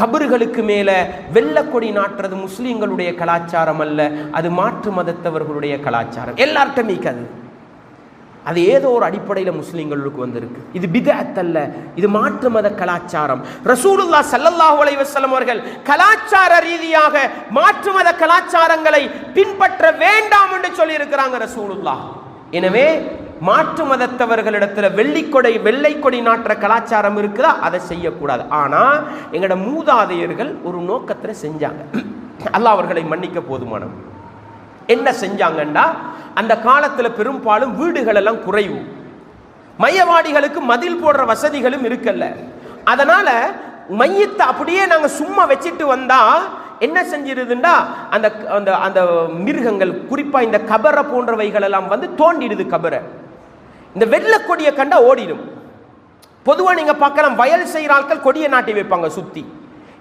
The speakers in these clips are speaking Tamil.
கபறுகளுக்கு மேலே வெள்ளக்கொடி நாட்டுறது முஸ்லீம்களுடைய கலாச்சாரம் அல்ல அது மாற்று மதத்தவர்களுடைய கலாச்சாரம். எல்லார்ட்டும் மீக்காது. அது ஏதோ ஒரு அடிப்படையில் முஸ்லீம்களுக்கு வந்திருக்கு. இது பிதத்தல்ல இது மாற்று மத கலாச்சாரம். ரசூலுல்லா சல்லல்லாஹு அலைவசல்லம் அவர்கள் கலாச்சார ரீதியாக மாற்று மத கலாச்சாரங்களை பின்பற்ற வேண்டாம் என்று சொல்லியிருக்கிறாங்க ரசூலுல்லா எனவே மாற்று மதத்தவர்களிடத்துல வெள்ளிக்கொடை வெள்ளைக்கொடி நாட்டுற கலாச்சாரம் இருக்குதா? அதை செய்யக்கூடாது. ஆனா எங்களோட மூதாதையர்கள் ஒரு நோக்கத்துல செஞ்சாங்க. அல்லாஹ் அவர்களை மன்னிக்க போதுமானவன் என்ன செஞ்சாங்கன்னா அந்த காலத்துல பெரும்பாலும் வீடுகள் எல்லாம் குறைவு. மையவாடிகளுக்கு மதில் போடுற வசதிகளும் இருக்கல்ல. அதனால மையத்தை அப்படியே நாங்க சும்மா வச்சுட்டு வந்தா என்ன செஞ்சிருதுண்டா? அந்த அந்த அந்த மிருகங்கள் குறிப்பா இந்த கபரை போன்றவைகள் எல்லாம் வந்து தோண்டிடுது கபரை. இந்த வெள்ளக்கொடியை கண்டா ஓடிடும். பொதுவாக நீங்க பார்க்கலாம் வயல் செய்கிற ஆட்கள் கொடியை நாட்டி வைப்பாங்க சுத்தி.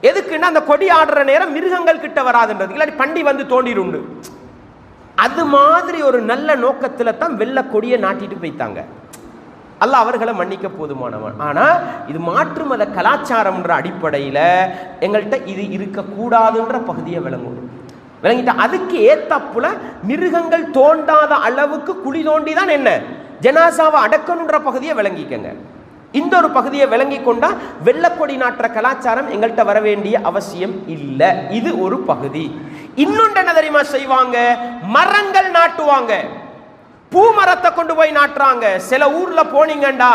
எதுக்குன்னா அந்த கொடி ஆடுற நேரம் மிருகங்கள் கிட்ட வராதுன்றது இல்லாட்டி பண்டி வந்து தோண்டிடுண்டு அது மாதிரி ஒரு நல்ல நோக்கத்தில் தான் வெள்ள கொடியை நாட்டிட்டு போய்த்தாங்க. அல்ல அவர்களை மன்னிக்க போதுமானவன். ஆனால் இது மாற்று மத கலாச்சாரம்ன்ற அடிப்படையில் எங்கள்கிட்ட இது இருக்கக்கூடாதுன்ற பகுதியை விளங்கும் விளங்கிட்டா அதுக்கு ஏத்தாப்புல மிருகங்கள் தோண்டாத அளவுக்கு குழி தோண்டி தான் என்ன? ஜனாசாவை அடக்கணுன்ற பகுதியை விளங்கிக்கங்க. இந்த ஒரு பகுதியை விளங்கி கொண்டா வெள்ளக்கொடி நாட்டுற கலாச்சாரம் எங்கள்கிட்ட வர வேண்டிய அவசியம் இல்லை. இது ஒரு பகுதி. இன்னொன்று என்ன தெரியுமா செய்வாங்க? மரங்கள் நாட்டுவாங்க. பூ மரத்தை கொண்டு போய் நாட்டுறாங்க. சில ஊர்ல போனீங்கண்டா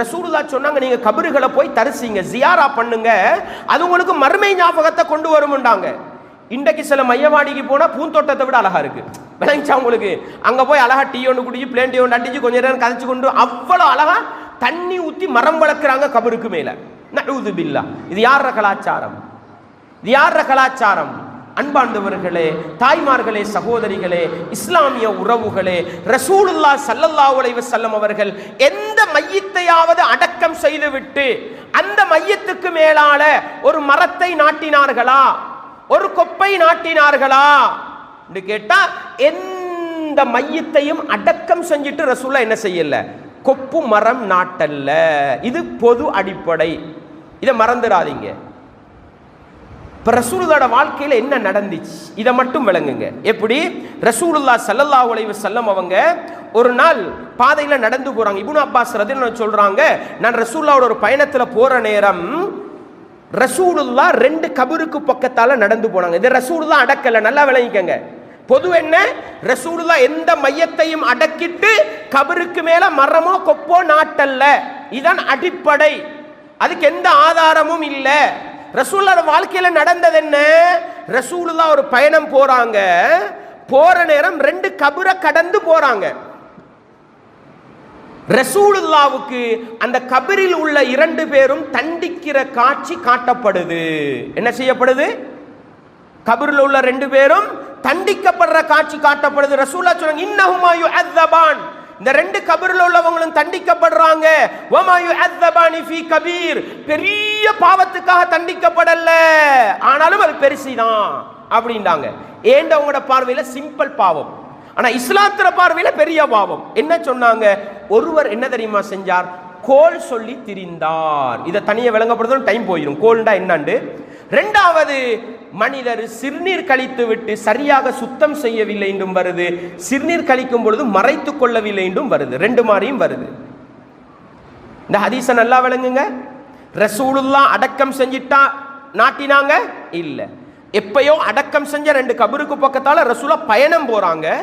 ரசூலுல்லா சொன்னாங்க நீங்க கபறுகளை போய் தரிசிங்க ஜியாரா பண்ணுங்க. அது உங்களுக்கு மறுமை ஞாபகத்தை கொண்டு வரும்ண்டாங்க இன்றைக்கு சில மையவாடிக்கு போனா பூந்தோட்டத்தை விட அழகா இருக்கு. விளங்கிச்சா உங்களுக்கு. அங்கே போய் அழகா டீ ஒன்று குடிச்சு பிளேன் டீ ஒன்று அடிச்சு கொஞ்ச நேரம் கதைச்சு கொண்டு அவ்வளோ அழகா தண்ணி ஊற்றி மரம் வளர்க்குறாங்க கபருக்கு மேலே. நழுவுது பில்லா. இது யார கலாச்சாரம்? இது யார கலாச்சாரம்? அன்பாண்டவர்களே தாய்மார்களே சகோதரிகளே இஸ்லாமிய உறவுகளே ரசூலுல்லா சல்லல்லா உலைவ செல்லம் அவர்கள் எந்த மையத்தையாவது அடக்கம் செய்துவிட்டு அந்த மையத்துக்கு மேலால ஒரு மரத்தை நாட்டினார்களா? ஒரு கொப்பை நாட்டினார்களா? என்று கேட்டா எந்த மையத்தையும் அடக்கம் செஞ்சுட்டு ரசூலா என்ன செய்யல? கொப்பு மரம் நாட்டல்ல. இது பொது அடிப்படை. இதை மறந்துடாதீங்க. இப்போ ரசூலுல்லாட வாழ்க்கையில் என்ன நடந்துச்சு? இதை மட்டும் விளங்குங்க. எப்படி? ரசூலுல்லா சல்லல்லா அலைஹி செல்லம் அவங்க ஒரு நாள் பாதையில் நடந்து போகிறாங்க இபுன் அப்பாஸ் ரதின்னு சொல்கிறாங்க நான் ரசூல்லாவோட ஒரு பயணத்தில் போகிற நேரம் ரசூலுல்லா ரெண்டு கபருக்கு பக்கத்தால் நடந்து போனாங்க. இது ரசூலுல்லா அடக்கலை. நல்லா விளங்கிக்கங்க. பொது என்ன? ரசூலுல்லா எந்த மையத்தையும் அடக்கிட்டு கபருக்கு மேல மரமோ கொப்போ நாட்டல்ல. இதான் அடிப்படை. அதுக்கு எந்த ஆதாரமும் இல்ல. ரசூல்லோட வாழ்க்கையில நடந்தது என்ன? ரசூலுல்லா ஒரு பயணம் போறாங்க. போற நேரம் ரெண்டு கபரை கடந்து போறாங்க. ரசூலுல்லாவுக்கு அந்த கபரில் உள்ள இரண்டு பேரும் தண்டிக்கிற காட்சி காட்டப்படுது. என்ன செய்யப்படுது? கபரில் உள்ள ரெண்டு பேரும் தண்டிக்கப்படுற காட்சி காட்டப்படுது. ரசூலா சொன்னாங்க இன்னஹுமா யுஅத்தபான். இந்த ரெண்டு கபரில் உள்ளவங்களும் தண்டிக்கப்படுறாங்க. வமா யுஅத்தபானி ஃபீ கபீர். பெரிய பாவத்துக்காக தண்டிக்கப்படல. ஆனாலும் அது பெருசு தான் அப்படின்றாங்க. ஏண்டவங்களோட பார்வையில் சிம்பிள் பாவம்? ஆனால் இஸ்லாத்திர பார்வையில் பெரிய பாவம். என்ன சொன்னாங்க? ஒருவர் என்ன தெரியுமா செஞ்சார்? கோல் சொல்லி திரிந்தார். இதை தனியாக விளங்கப்படுத்தும் டைம் போயிடும் கோல்ண்டா என்னாண்டு? ரெண்டாவது மனிதர் சிறுநீர் கழித்து விட்டு சரியாக சுத்தம் செய்யவில்லை என்றும் வருது. சிறுநீர் கழிக்கும் பொழுது மறைத்துக் கொள்ளவில்லை என்றும் வருது. ரெண்டு மாதிரியும் வருது. இந்த ஹதீஸை நல்லா விளங்குங்க. ரசூலுல்லா அடக்கம் செஞ்சிட்டா நாட்டினாங்க? இல்ல. எப்பயோ அடக்கம் செஞ்ச ரெண்டு கபருக்கு பக்கத்தால ரசூலா பயணம் போறாங்க.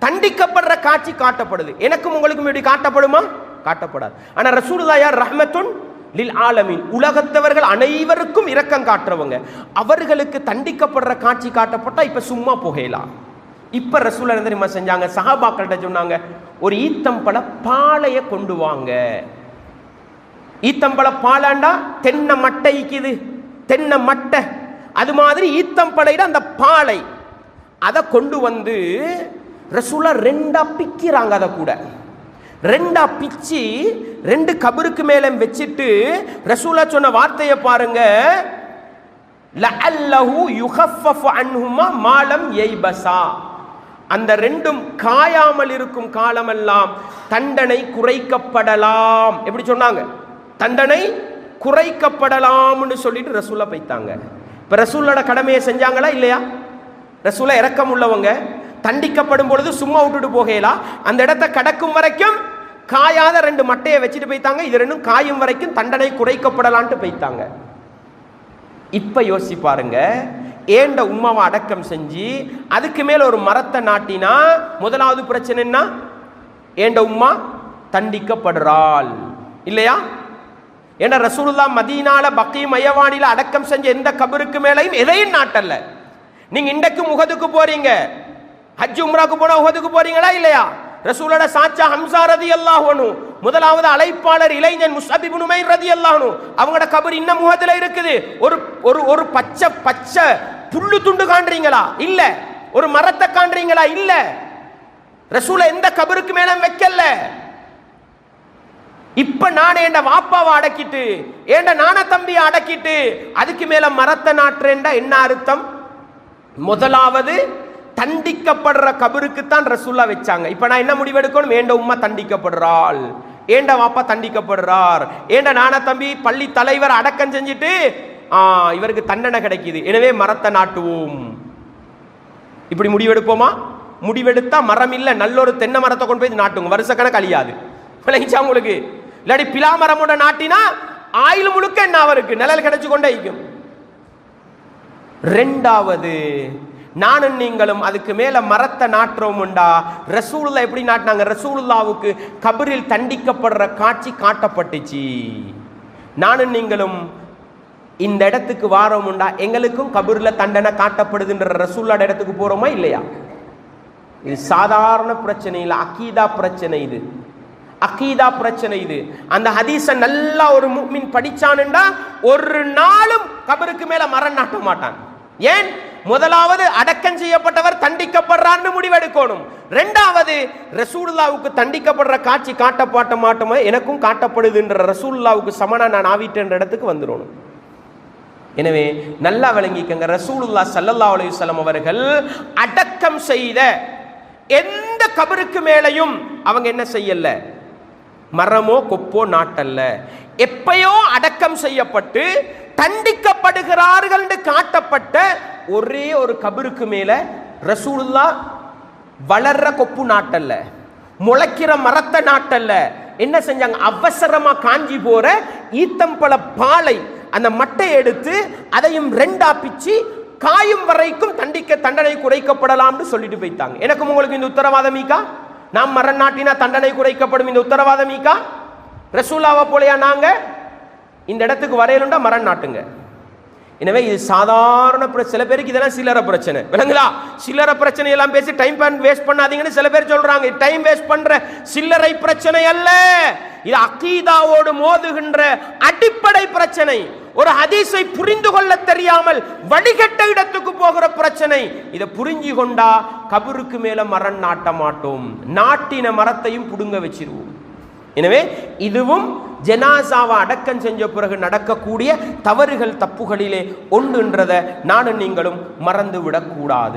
தண்டிக்கப்படுற காட்சி காட்டப்படுது. எனக்கும் உங்களுக்கும் இப்படி காட்டப்படுமா? காட்டப்படாது. ஆனா ரசூலுல்லா யார்? ரஹ்மத்துன் லில் ஆலமீன். உலகத்தவர்கள் அனைவருக்கும் இரக்கம் காட்டுறவங்க. அவர்களுக்கு தண்டிக்கப்படுற காட்சி காட்டப்பட்டா இப்போ சும்மா புகையலாம் இப்போ ரசூல் என்ன தெரியுமா செஞ்சாங்க? சஹாபாக்கள்கிட்ட சொன்னாங்க ஒரு ஈத்தம்பழ பாலைய கொண்டு வாங்க. ஈத்தம்பழ பாலாண்டா? தென்னை மட்டை இக்குது. தென்னை மட்டை. அது மாதிரி ஈத்தம்பழையிட அந்த பாலை. அதை கொண்டு வந்து ரசூலா ரெண்டா பிக்கிறாங்க அதை கூட. ரெண்டா பிச்சு ரெண்டு கபருக்கு மேல வச்சிட்டு ரசூலா சொன்ன வார்த்தையை பாருங்க. லஅல்லஹு யுகஃபஃபு அன்ஹுமா மாலம் யைபஸா அந்த ரெண்டும் காயாமல் இருக்கும் காலமெல்லாம் தண்டனை குறைக்கப்படலாம். எப்படி சொன்னாங்க? தண்டனை குறைக்கப்படலாம்னு சொல்லிட்டு ரசூலா பைத்தாங்க இப்ப ரசூலோட கடமையை செஞ்சாங்களா இல்லையா? ரசூலா இறக்கம் உள்ளவங்க தண்டிக்கப்படும் பொழுது சும்மா விட்டுட்டு போகையிலா? அந்த இடத்த கடக்கும் வரைக்கும் காயாத ரெண்டு மட்டையை வச்சுட்டு போய்த்தாங்க. இது ரெண்டும் காயும் வரைக்கும் தண்டனை குறைக்கப்படலான்ட்டு போய்த்தாங்க. இப்ப யோசி பாருங்க. ஏண்ட உம்மாவை அடக்கம் செஞ்சு அதுக்கு மேல ஒரு மரத்தை நாட்டினா முதலாவது பிரச்சனை என்ன? ஏண்ட உம்மா தண்டிக்கப்படுறாள். இல்லையா? ஏன்னா ரசூலுல்லா மதீனால பக்கி மையவானில அடக்கம் செஞ்ச எந்த கபருக்கு மேலையும் எதையும் நாட்டல்ல நீங்க இன்றைக்கு முகதுக்கு போறீங்க. ஹஜ் உம்ராக்கு போனா உகதுக்கு போறீங்களா இல்லையா? ரசூலோட சாச்சா ஹம்சா ரதி அல்லாஹனு முதலாவது அழைப்பாளர் இளைஞன் முஸ்அபிபு நுமைர் ரதி அல்லாஹனு அவங்களோட கபர் இன்னும் முகத்துல இருக்குது. ஒரு ஒரு ஒரு பச்சை பச்சை புல்லு துண்டு காண்றீங்களா? இல்ல. ஒரு மரத்தை காண்றீங்களா? இல்ல. ரசூல எந்த கபருக்கு மேல வைக்கல? இப்ப நான் என் வாப்பாவை அடக்கிட்டு ஏண்ட நான தம்பியை அடக்கிட்டு அதுக்கு மேல மரத்தை நாட்டுறேன்டா என்ன அர்த்தம்? முதலாவது தண்டிக்கப்படுற கபருக்கு தான் ரசூல்லா வச்சாங்க. இப்போ நான் என்ன முடிவெடுக்கணும்? ஏண்ட உம்மா தண்டிக்கப்படுறாள்? ஏண்ட வாப்பா தண்டிக்கப்படுறார்? ஏண்ட நான தம்பி பள்ளி தலைவர் அடக்கம் செஞ்சுட்டு ஆ இவருக்கு தண்டனை கிடைக்குது. எனவே மரத்தை நாட்டுவோம். இப்படி முடிவெடுப்போமா? முடிவெடுத்தா மரம் இல்ல நல்ல ஒரு தென்னை மரத்தை கொண்டு போய் நாட்டுங்க. வருஷக்கணக்கு அழியாது. விளைஞ்சா உங்களுக்கு? இல்லாட்டி பிலா மரமோட நாட்டினா ஆயுள் முழுக்க என்ன அவருக்கு? நிழல் கிடைச்சு கொண்டே இருக்கும். ரெண்டாவது நானும் நீங்களும் அதுக்கு மேல மரத்தை நாட்டுறோம்டா ரசூலுல்லா எப்படி நாட்டினாங்க? ரசூலுல்லாவுக்கு கபரில் தண்டிக்கப்படுற காட்சி காட்டப்பட்டுச்சு. நானும் நீங்களும் இந்த இடத்துக்கு வாரோம்டா எங்களுக்கும் கபூரில் தண்டனை காட்டப்படுதுன்ற ரசூல்லாட இடத்துக்கு போகிறோமா இல்லையா? இது சாதாரண பிரச்சனை இல்லை அக்கீதா பிரச்சனை இது. அக்கீதா பிரச்சனை இது. அந்த ஹதீஸை நல்லா ஒரு முக்மின் படிச்சானுண்டா ஒரு நாளும் கபருக்கு மேலே மரம் நாட்ட மாட்டான். ஏன்? முதலாவது அடக்கம் செய்யப்பட்டவர் தண்டிக்கப்படுறான்னு முடிவெடுக்கணும். ரெண்டாவது ரசூலுல்லாவுக்கு தண்டிக்கப்படுற காட்சி காட்டப்பாட்ட மாட்டோமோ? எனக்கும் காட்டப்படுதுன்ற ரசூல்லாவுக்கு சமனா நான் ஆவிட்டேன்ற இடத்துக்கு வந்துடணும். எனவே நல்லா விளங்கிக்கங்க. ரசூலுல்லா சல்லல்லா அலையுசல்லம் அவர்கள் அடக்கம் செய்த எந்த கபருக்கு மேலையும் அவங்க என்ன செய்யல? மரமோ கொப்போ நாட்டல்ல. எப்பயோ அடக்கம் செய்யப்பட்டு தண்டிக்கப்படுகிறார்கள் என்று காட்டப்பட்ட ஒரே ஒரு கபருக்கு மேல ரசூலுல்லா வளர்ற கொப்பு நாட்டல்ல முளைக்கிற மரத்தை நாட்டல்ல என்ன செஞ்சாங்க? அவசரமா காஞ்சி போற ஈத்தம்பழ பாலை அந்த மட்டை எடுத்து அதையும் ரெண்டா பிச்சு காயும் வரைக்கும் தண்டிக்க தண்டனை குறைக்கப்படலாம்னு சொல்லிட்டு போயிட்டாங்க. எனக்கும் உங்களுக்கு இந்த உத்தரவாதம் ஈக்கா நாம் மரம் நாட்டினா தண்டனை குறைக்கப்படும். இந்த உத்தரவாதம் ஈக்கா ரசூலாவை போலையா நாங்க? இந்த இடத்துக்கு வரையலுண்டா மரம் நாட்டுங்க. எனவே இது சாதாரண சில பேருக்கு இதெல்லாம் சிலர பிரச்சனை. விளங்குதா? சில்லற பிரச்சனை எல்லாம் பேசி டைம் வேஸ்ட் பண்ணாதீங்கன்னு சில பேர் சொல்றாங்க. டைம் வேஸ்ட் பண்ற சில்லறை பிரச்சனை அல்ல. இது அக்கீதாவோடு மோதுகின்ற அடிப்படை பிரச்சனை. ஒரு ஹதீஸை புரிந்து கொள்ள தெரியாமல் வடிகட்ட இடத்துக்கு போகிற பிரச்சனை. இதை புரிஞ்சு கொண்டா கபருக்கு மேல மரம் நாட்ட மாட்டோம். நாட்டின மரத்தையும் புடுங்க வச்சிருவோம். எனவே இதுவும் ஜெனாசாவை அடக்கம் செஞ்ச பிறகு நடக்கக்கூடிய தவறுகள் தப்புகளிலே ஒன்றுன்றதை நானும் நீங்களும் மறந்து விடக்கூடாது